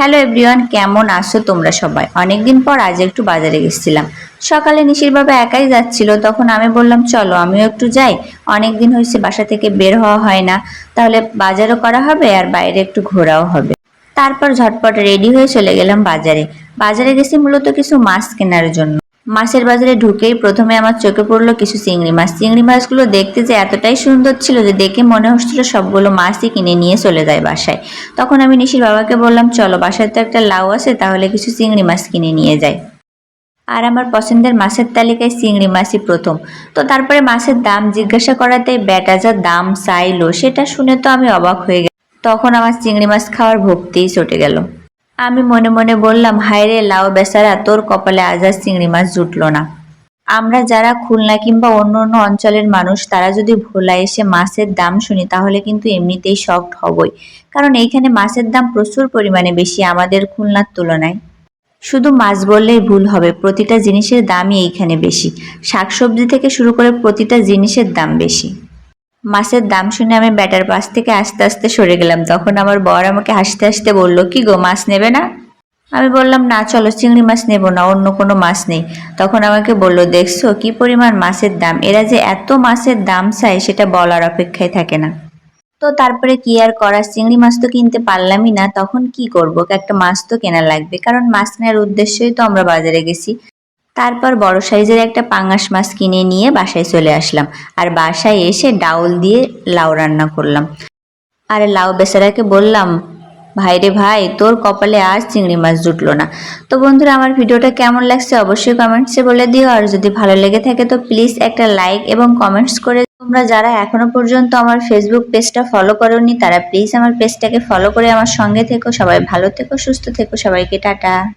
Hello everyone কেমন আসো তোমরা সবাই? অনেকদিন পর আজ একটু বাজারে গেছিলাম। সকালে নিশির বাবা একাই যাচ্ছিল, তখন আমি বললাম, চলো, আমিও একটু যাই। অনেক দিন হয়েছে বাসা থেকে বের হওয়া হয় না। তাহলে বাজারও করা হবে আর বাইরে একটু ঘোরাও হবে। তারপর ঝটপট রেডি হয়ে চলে গেলাম বাজারে। বাজারে গেছি মূলত কিছু মাছ কেনার জন্য। মাছের বাজারে ঢুকেই প্রথমে আমার চোখে পড়ল কিছু চিংড়ি মাছ। চিংড়ি মাছগুলো দেখতে যে এতটাই সুন্দর ছিল যে দেখে মনে হচ্ছিল সবগুলো মাছই কিনে নিয়ে চলে যায় বাসায়। তখন আমি নিশির বাবাকে বললাম, চলো, বাসায় তো একটা লাউ আছে, তাহলে কিছু চিংড়ি মাছ কিনে নিয়ে যাই। আর আমার পছন্দের মাছের তালিকায় চিংড়ি মাছই প্রথম। তো তারপরে মাছের দাম জিজ্ঞাসা করাতে বেটা যা দাম চাইলো, সেটা শুনে তো আমি অবাক হয়ে গেলাম। তখন আমার চিংড়ি মাছ খাওয়ার ভক্তিই চটে গেল। আমি মনে মনে বললাম হায় রে লাউ বেচারা, তোর কপালে আজ চিংড়ি মাছ জুটলো না। আমরা যারা খুলনা কিংবা অন্য অন্য অঞ্চলের মানুষ, তারা যদি ভোলা এসে মাছের দাম শুনি, তাহলে কিন্তু এমনিতেই শকড হবই। কারণ এইখানে মাছের দাম প্রচুর পরিমাণে বেশি আমাদের খুলনার তুলনায়। শুধু মাছ বললেই ভুল হবে, প্রতিটা জিনিসের দামই এইখানে বেশি। শাকসবজি থেকে শুরু করে প্রতিটা জিনিসের দাম বেশি। মাছের দাম শুনে আমি ব্যাটার পাশ থেকে আস্তে আস্তে সরে গেলাম। তখন আমার বর আমাকে হাসতে হাসতে বলল, কি গো, মাছ নেবে না? আমি বললাম, না, চলো, চিংড়ি মাছ নেব না, অন্য কোনো মাছ নেই। তখন আমাকে বলল, দেখছ, কি পরিমাণ মাছের দাম? এরা যে এত মাছের দাম চায়, সেটা বলার অপেক্ষায় থাকে না। তো তারপরে কি আর করার? চিংড়ি মাছ তো কিনতে পারলামই না, তখন কি করব? একটা মাছ তো কেনা লাগবে। কারণ মাছ কেনার উদ্দেশ্যই তো আমরা বাজারে গেছি। তারপর বড় সাইজের একটা পাঙ্গাস মাছ কিনে নিয়ে বাসায় চলে আসলাম। আর বাসায় এসে ডাউল দিয়ে লাউ রান্না করলাম। আর লাউ বেচারাকে বললাম ভাইরে ভাই, তোর কপালে আর চিংড়ি মাছ জুটলো না। তো বন্ধুরা, আমার ভিডিওটা কেমন লাগছে অবশ্যই কমেন্টসে বলে দিও। আর যদি ভালো লেগে থাকে তো প্লিজ একটা লাইক এবং কমেন্টস করে তোমরা যারা এখনও পর্যন্ত আমার ফেসবুক পেজটা ফলো করোনি, তারা প্লিজ আমার পেজটাকে ফলো করে আমার সঙ্গে থেকো। সবাই ভালো থেকো, সুস্থ থেকো। সবাইকে টাটা।